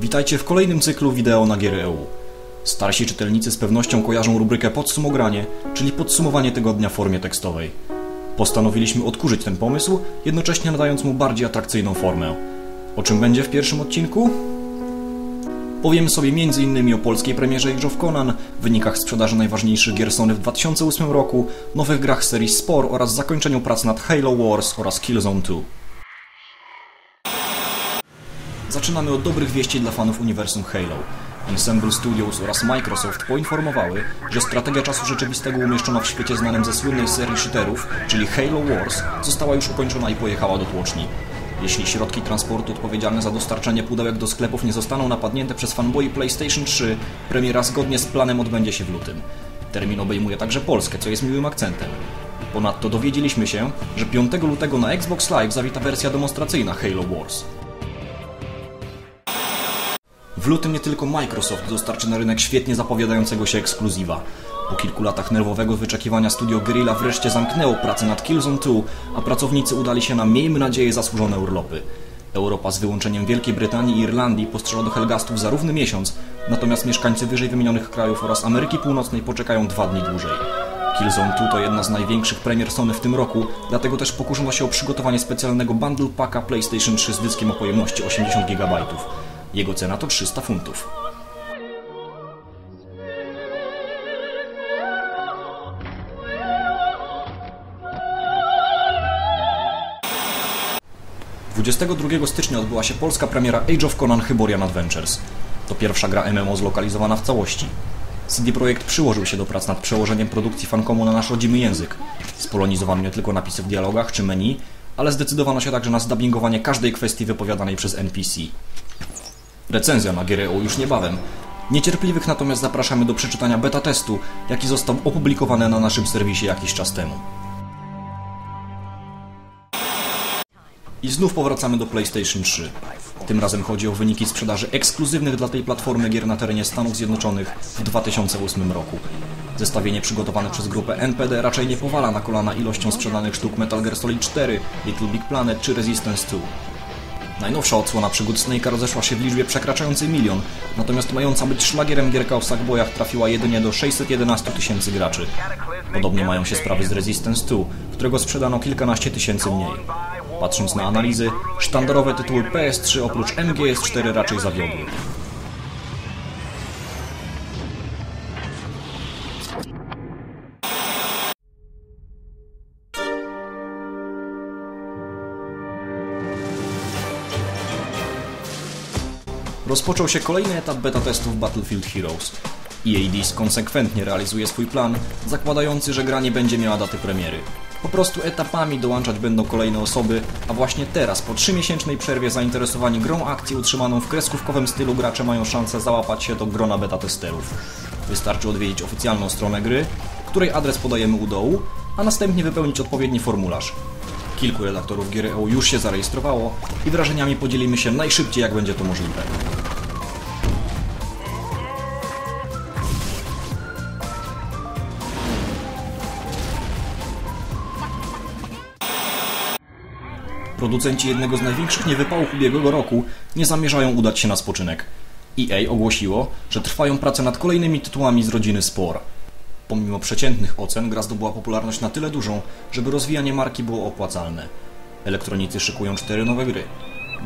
Witajcie w kolejnym cyklu wideo na Giery EU. Starsi czytelnicy z pewnością kojarzą rubrykę Podsumogranie, czyli podsumowanie tygodnia w formie tekstowej. Postanowiliśmy odkurzyć ten pomysł, jednocześnie nadając mu bardziej atrakcyjną formę. O czym będzie w pierwszym odcinku? Powiemy sobie m.in. o polskiej premierze Age of Conan, wynikach sprzedaży najważniejszych gier Sony w 2008 roku, nowych grach serii Spore oraz zakończeniu prac nad Halo Wars oraz Killzone 2. Zaczynamy od dobrych wieści dla fanów uniwersum Halo. Ensemble Studios oraz Microsoft poinformowały, że strategia czasu rzeczywistego umieszczona w świecie znanym ze słynnej serii shooterów, czyli Halo Wars, została już ukończona i pojechała do tłoczni. Jeśli środki transportu odpowiedzialne za dostarczanie pudełek do sklepów nie zostaną napadnięte przez fanboy PlayStation 3, premiera zgodnie z planem odbędzie się w lutym. Termin obejmuje także Polskę, co jest miłym akcentem. Ponadto dowiedzieliśmy się, że 5 lutego na Xbox Live zawita wersja demonstracyjna Halo Wars. W lutym nie tylko Microsoft dostarczy na rynek świetnie zapowiadającego się ekskluzywa. Po kilku latach nerwowego wyczekiwania studio Guerrilla wreszcie zamknęło pracę nad Killzone 2, a pracownicy udali się na, miejmy nadzieję, zasłużone urlopy. Europa z wyłączeniem Wielkiej Brytanii i Irlandii postrzela do Helgastów za równy miesiąc, natomiast mieszkańcy wyżej wymienionych krajów oraz Ameryki Północnej poczekają dwa dni dłużej. Killzone 2 to jedna z największych premier Sony w tym roku, dlatego też pokuszono się o przygotowanie specjalnego bundle packa PlayStation 3 z dyskiem o pojemności 80 GB. Jego cena to 300 funtów. Dwudziestego 22 stycznia odbyła się polska premiera Age of Conan Hyborian Adventures. To pierwsza gra MMO zlokalizowana w całości. CD Projekt przyłożył się do prac nad przełożeniem produkcji Fancomu na nasz rodzimy język. Spolonizowano nie tylko napisy w dialogach czy menu, ale zdecydowano się także na zdubbingowanie każdej kwestii wypowiadanej przez NPC. Recenzja na GREO już niebawem. Niecierpliwych natomiast zapraszamy do przeczytania beta testu, jaki został opublikowany na naszym serwisie jakiś czas temu. I znów powracamy do PlayStation 3. Tym razem chodzi o wyniki sprzedaży ekskluzywnych dla tej platformy gier na terenie Stanów Zjednoczonych w 2008 roku. Zestawienie przygotowane przez grupę NPD raczej nie powala na kolana ilością sprzedanych sztuk Metal Gear Solid 4, Little Big Planet czy Resistance 2. Najnowsza odsłona przygód Snake'a rozeszła się w liczbie przekraczającej milion, natomiast mająca być szlagierem gierka o Sackboyach trafiła jedynie do 611 tysięcy graczy. Podobnie mają się sprawy z Resistance 2, którego sprzedano kilkanaście tysięcy mniej. Patrząc na analizy, sztandarowe tytuły PS3 oprócz MGS4 raczej zawiodły. Rozpoczął się kolejny etap beta testów Battlefield Heroes. EAD konsekwentnie realizuje swój plan, zakładający, że gra nie będzie miała daty premiery. Po prostu etapami dołączać będą kolejne osoby, a właśnie teraz, po trzymiesięcznej przerwie zainteresowani grą akcji utrzymaną w kreskówkowym stylu gracze mają szansę załapać się do grona beta testerów. Wystarczy odwiedzić oficjalną stronę gry, której adres podajemy u dołu, a następnie wypełnić odpowiedni formularz. Kilku redaktorów gier EU już się zarejestrowało i wrażeniami podzielimy się najszybciej jak będzie to możliwe. Producenci jednego z największych niewypałów ubiegłego roku nie zamierzają udać się na spoczynek. EA ogłosiło, że trwają prace nad kolejnymi tytułami z rodziny Spore. Pomimo przeciętnych ocen, gra zdobyła popularność na tyle dużą, żeby rozwijanie marki było opłacalne. Elektronicy szykują cztery nowe gry.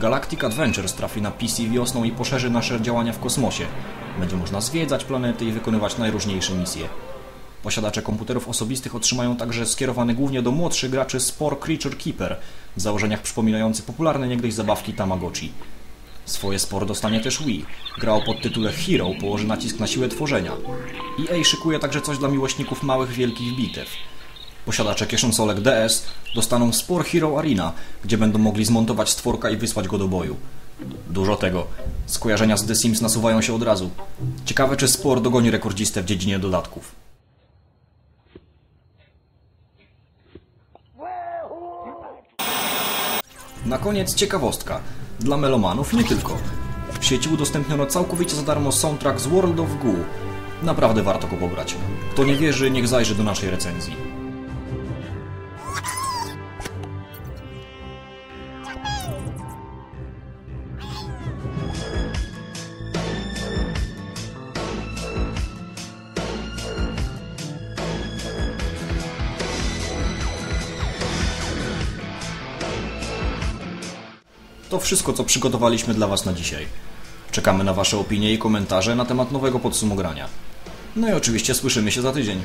Galactic Adventures trafi na PC wiosną i poszerzy nasze działania w kosmosie. Będzie można zwiedzać planety i wykonywać najróżniejsze misje. Posiadacze komputerów osobistych otrzymają także skierowany głównie do młodszych graczy Spore Creature Keeper w założeniach przypominający popularne niegdyś zabawki Tamagotchi. Swoje spor dostanie też Wii. Gra o podtytule Hero położy nacisk na siłę tworzenia. EA szykuje także coś dla miłośników małych, wielkich bitew. Posiadacze kieszonsolek DS dostaną Spore Hero Arena, gdzie będą mogli zmontować stworka i wysłać go do boju. Dużo tego. Skojarzenia z The Sims nasuwają się od razu. Ciekawe, czy Spore dogoni rekordzistę w dziedzinie dodatków. Na koniec ciekawostka. Dla melomanów nie tylko. W sieci udostępniono całkowicie za darmo soundtrack z World of Goo. Naprawdę warto go pobrać. Kto nie wierzy, niech zajrzy do naszej recenzji. To wszystko, co przygotowaliśmy dla Was na dzisiaj. Czekamy na Wasze opinie i komentarze na temat nowego podsumogrania. No i oczywiście słyszymy się za tydzień.